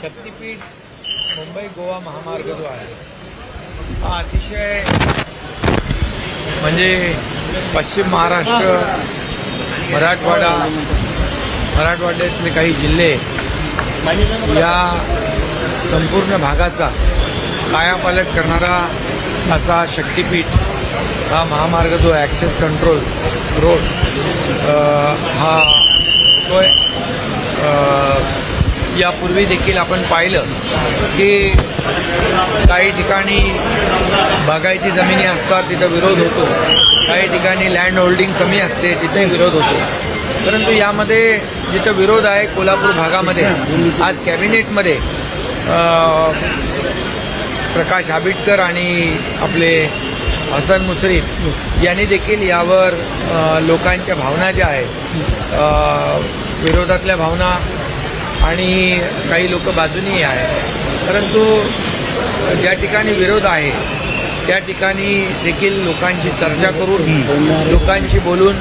शक्तीपीठ मुंबई गोवा महामार्ग जो आहे हा अतिशय म्हणजे पश्चिम महाराष्ट्र मराठवाडा मराठवाड्यातले काही जिल्हे या संपूर्ण भागाचा कायापालट करणारा असा शक्तीपीठ हा महामार्ग जो ॲक्सेस कंट्रोल रोड हा यापूर्वी देखील आपण पाहिलं की काही ठिकाणी बागायती जमिनी असतात तिथं विरोध होतो. काही ठिकाणी लँड होल्डिंग कमी असते तिथे विरोध होतो. परंतु यामध्ये जिथं विरोध आहे कोल्हापूर भागामध्ये आज कॅबिनेटमध्ये प्रकाश आबिटकर आणि आपले हसन मुश्रीफ यांनी देखील यावर लोकांच्या भावना ज्या आहेत विरोधातल्या भावना आणि काही लोक बाजूनेही आहे परंतु ज्या ठिकाणी विरोध आहे त्या ठिकाणी देखील लोकांशी चर्चा करून लोकांशी बोलून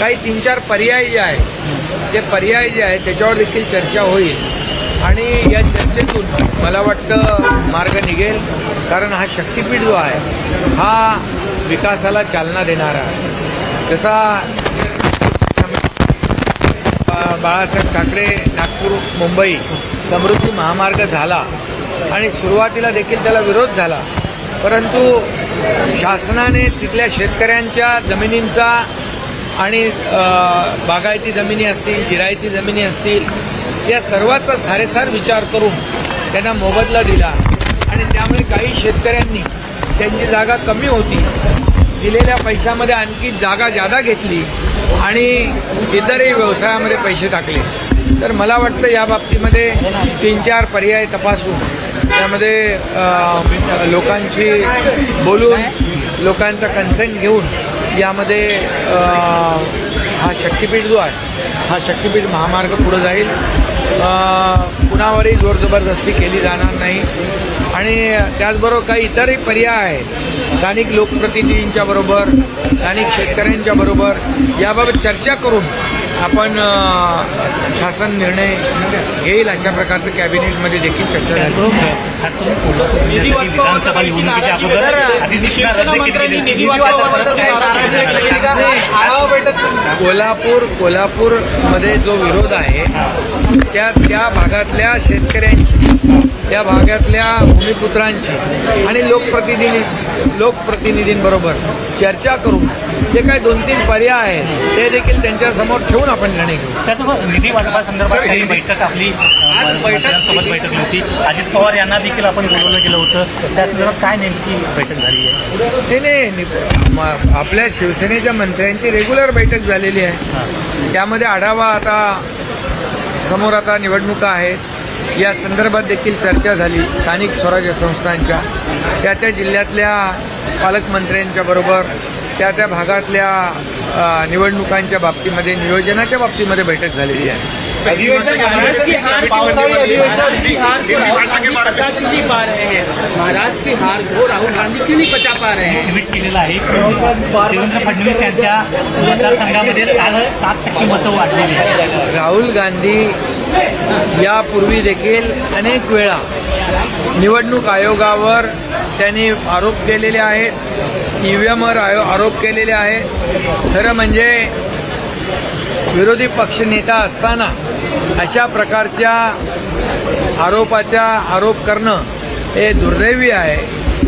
काही तीन चार पर्याय जे आहेत ते पर्याय जे आहेत त्याच्यावर देखील चर्चा होईल. आणि या चर्चेतून मला वाटतं मार्ग निघेल कारण हा शक्तीपीठ जो आहे हा विकासाला चालना देणारा आहे. जसा बाळासाहेब ठाकरे नागपूर मुंबई समृद्धी महामार्ग झाला आणि सुरुवातीला देखील त्याला विरोध झाला. परंतु शासनाने तिथल्या शेतकऱ्यांच्या जमिनींचा आणि बागायती जमिनी असतील जिरायती जमिनी असतील या सर्वाचा सारेसार विचार करून त्यांना मोबदला दिला आणि त्यामुळे काही शेतकऱ्यांनी त्यांची जागा कमी होती. दिलेल्या पैशामध्ये आणखी जागा जादा घेतली आणि इतरही व्यवसायामध्ये पैसे टाकले. तर मला वाटतं या बाबतीमध्ये तीन चार पर्याय तपासून त्यामध्ये लोकांशी बोलून लोकांचा कन्सेंट घेऊन यामध्ये हा शक्तीपीठ जो आहे हा शक्तीपीठ महामार्ग पुढं जाईल. कुणावरही जोर जबरदस्ती केली जाणार नाही. आणि त्याचबरोबर काही इतरही पर्याय आहेत स्थानिक लोकप्रतिनिधींच्या बरोबर स्थानिक शेतकऱ्यांच्या बरोबर याबाबत चर्चा करून आपण शासन निर्णय घेईल अशा प्रकारचं कॅबिनेटमध्ये देखील चर्चा झाली. खास करून कोल्हापूर कोल्हापूरमध्ये जो विरोध आहे त्या त्या भागातल्या शेतकऱ्यांची त्या भागातल्या भूमिपुत्रांची आणि लोकप्रतिनिधी लोकप्रतिनिधींबरोबर चर्चा करून जे काही दोन तीन पर्याय आहेत ते देखील त्यांच्यासमोर ठेवून आपण निर्णय घेऊ. त्यासोबत निधी वाटपासंदर्भात काही बैठक आपली मंत्र्यांसोबत बैठक होती अजित पवार यांना देखील आपण बोलवलं गेलं होतं. त्या संदर्भात काय नेमकी बैठक झाली आहे? नाही आपल्या शिवसेनेच्या मंत्र्यांची रेग्युलर बैठक झालेली आहे. त्यामध्ये आढावा आता समोर आता निवडणुका आहेत. या संदर्भात देखील चर्चा झाली स्थानिक स्वराज्य संस्थांच्या. त्या त्या जिल्ह्यातल्या पालकमंत्र्यांच्या बरोबर त्या त्या भागातल्या निवडणुकांच्या बाबतीमध्ये नियोजनाच्या बाबतीमध्ये बैठक झालेली आहे. हैं। महाराष्ट्र की हार को राहुल गांधी क्यों नहीं पचा पा रहे हैं? ट्विट केलेलं आहे. की देवेंद्र फडणवीस यांच्या मतदारसंघामध्ये सात टक्के मतं वाढलेली राहुल गांधी यापूर्वी देखील अनेक वेळा निवडणूक आयोगावर त्यांनी आरोप केलेले आहेत ई व्ही एमवर आयो आरोप केलेले आहेत. खरं म्हणजे विरोधी पक्षनेता असताना अशा प्रकारच्या आरोपाचा आरोप करणं हे दुर्दैवी आहे.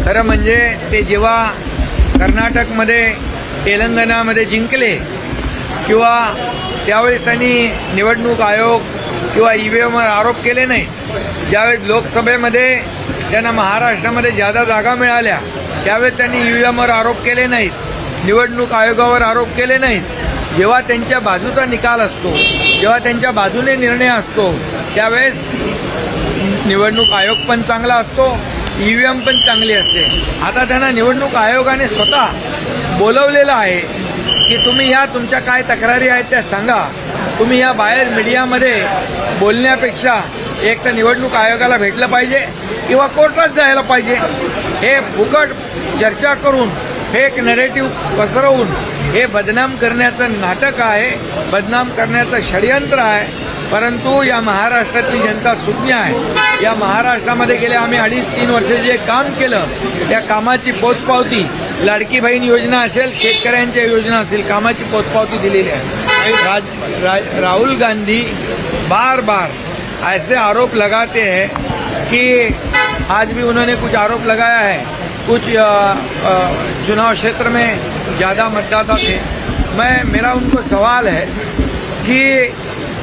खरं म्हणजे ते जेव्हा कर्नाटकमध्ये तेलंगणामध्ये जिंकले किंवा त्यावेळी त्यांनी निवडणूक आयोग किंवा ई एमवर आरोप केले नाही. ज्यावेळेस लोकसभेमध्ये त्यांना महाराष्ट्रामध्ये ज्यादा जागा मिळाल्या त्यावेळेस त्यांनी ई एमवर आरोप केले नाहीत. निवडणूक आयोगावर आरोप केले नाहीत. जेव्हा त्यांच्या बाजूचा निकाल असतो जेव्हा त्यांच्या बाजूने निर्णय असतो त्यावेळेस निवडणूक आयोग पण चांगला असतो ई व्ही एम पण चांगली असते. आता त्यांना निवडणूक आयोगाने स्वतः बोलवलेलं आहे की तुम्ही ह्या तुमच्या काय तक्रारी आहेत त्या सांगा. तुम्ही या बाहेर मीडियामध्ये बोलण्यापेक्षा एक तर निवडणूक आयोगाला भेटलं पाहिजे किंवा कोर्टात जायला पाहिजे. हे फुकट चर्चा करून फेक नरेटिव्ह पसरवून हे बदनाम करण्याचं नाटक आहे बदनाम करण्याचं षडयंत्र आहे. परंतु या महाराष्ट्रातली जनता सुज्ञ आहे. या महाराष्ट्रामध्ये गेले आम्ही अडीच तीन वर्ष जे काम केलं त्या कामाची पोचपावती लाडकी बहीण योजना असेल शेतकऱ्यांच्या योजना असेल कामाची पोचपावती दिलेली आहे. राहुल गांधी बार बार ऐसे आरोप लगाते हैं कि आज भी उन्होंने कुछ आरोप लगाया है। कुछ चुनाव क्षेत्र में ज़्यादा मतदाता थे। मैं, मेरा उनको सवाल है कि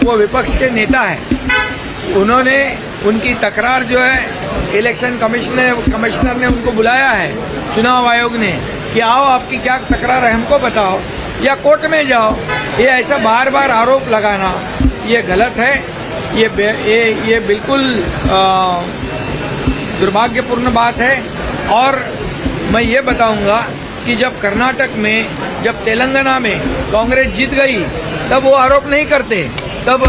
वो विपक्ष के नेता हैं। उन्होंने उनकी तकरार जो है, इलेक्शन कमिश्नर कमिश्नर ने उनको बुलाया है। चुनाव आयोग ने। कि आओ, आपकी क्या तकरार है, हमको बताओ। या कोर्ट में जाओ, ये ऐसा बार बार आरोप लगाना, ये गलत है। ये ये ये बिल्कुल दुर्भाग्यपूर्ण बात है। और मैं ये बताऊँगा कि जब कर्नाटक में, जब तेलंगाना में कांग्रेस जीत गई, तब वो आरोप नहीं करते। तब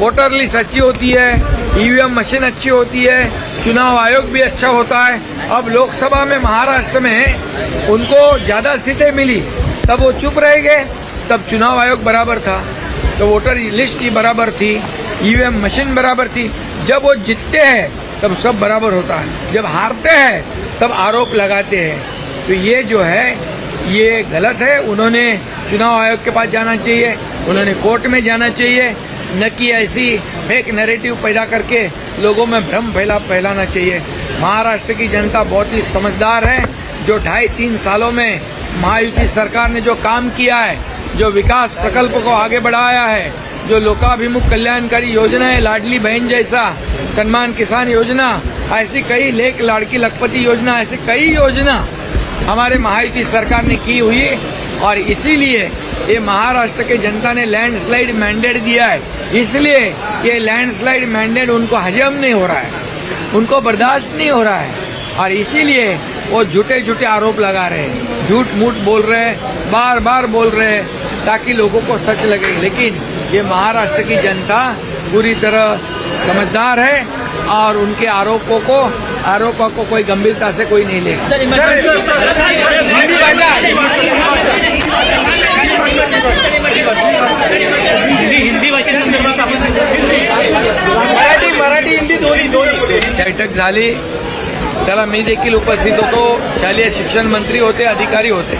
वोटर लिस्ट अच्छी होती है, ईवीएम मशीन अच्छी होती है, चुनाव आयोग भी अच्छा होता है। अब लोकसभा में, महाराष्ट्र में उनको ज़्यादा सीटें मिली। तब वो चुप रह गए। तब चुनाव आयोग बराबर था। तो वोटर लिस्ट ही बराबर थी। ईवीएम मशीन बराबर थी। जब वो जीतते हैं, तब सब बराबर होता है। जब हारते हैं, तब आरोप लगाते हैं। तो ये जो है, ये गलत है। उन्होंने चुनाव आयोग के पास जाना चाहिए। उन्होंने कोर्ट में जाना चाहिए। न कि ऐसी फेक नैरेटिव पैदा करके लोगों में भ्रम फैला, फैलाना चाहिए। महाराष्ट्र की जनता बहुत ही समझदार है। जो ढाई तीन सालों में महायुति सरकार ने जो काम किया है, जो विकास प्रकल्प को आगे बढ़ाया है, जो लोकाभिमुख कल्याणकारी योजनाएँ लाडली बहन जैसा सम्मान किसान योजना, ऐसी कई लेख लाड़की लखपति योजना, ऐसी कई योजना हमारे महायुति सरकार ने की हुई और इसीलिए ये महाराष्ट्र के जनता ने लैंडस्लाइड मैंडेट दिया है। इसलिए ये लैंडस्लाइड मैंडेट उनको हजम नहीं हो रहा है, उनको बर्दाश्त नहीं हो रहा है। और इसीलिए वो झूठे झूठे आरोप लगा रहे हैं झूठ मूठ बोल रहे हैं बार बार बोल रहे हैं ताकि लोगों को सच लगे लेकिन ये महाराष्ट्र की जनता पूरी तरह समझदार है और उनके आरोपों को आरोपों को कोई गंभीरता से कोई नहीं लेगा मराठी मराठी हिंदी दोन्ही दोन्ही बैठक झाली त्याला मी देखील उपस्थित होतो. शालेय शिक्षण मंत्री होते अधिकारी होते.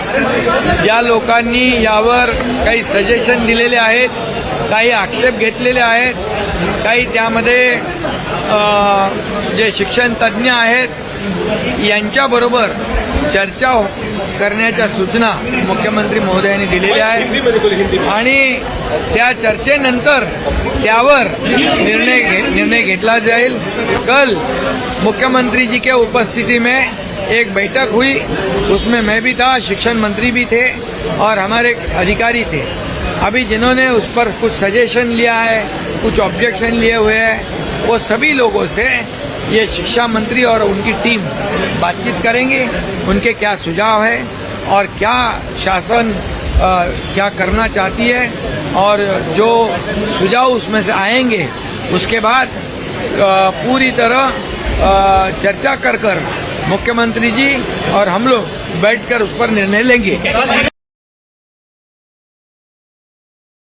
ज्या लोकांनी यावर काही सजेशन दिलेले आहेत काही आक्षेप घेतलेले आहेत काही त्यामध्ये जे शिक्षण तज्ज्ञ आहेत यांच्याबरोबर चर्चा हो- करण्याच्या सूचना मुख्यमंत्री महोदयांनी दिलेल्या आहेत. आणि त्या चर्चेनंतर त्यावर निर्णय घे निर्णय घेतला जाईल. कल मुख्यमंत्री जी के उपस्थिति में एक बैठक हुई. उसमें मैं भी था शिक्षण मंत्री भी थे और हमारे अधिकारी थे। अभी जिन्होंने उस पर कुछ सजेशन लिया है कुछ ऑब्जेक्शन लिए हुए हैं वो सभी लोगों से ये शिक्षा मंत्री और उनकी टीम बातचीत करेंगे उनके क्या सुझाव है और क्या शासन अ, क्या करना चाहती है और जो सुझाव उसमें से आएँगे उसके बाद अ, पूरी तरह अ, चर्चा कर कर मुख्यमंत्री जी और हम लोग बैठकर उस पर निर्णय लेंगे।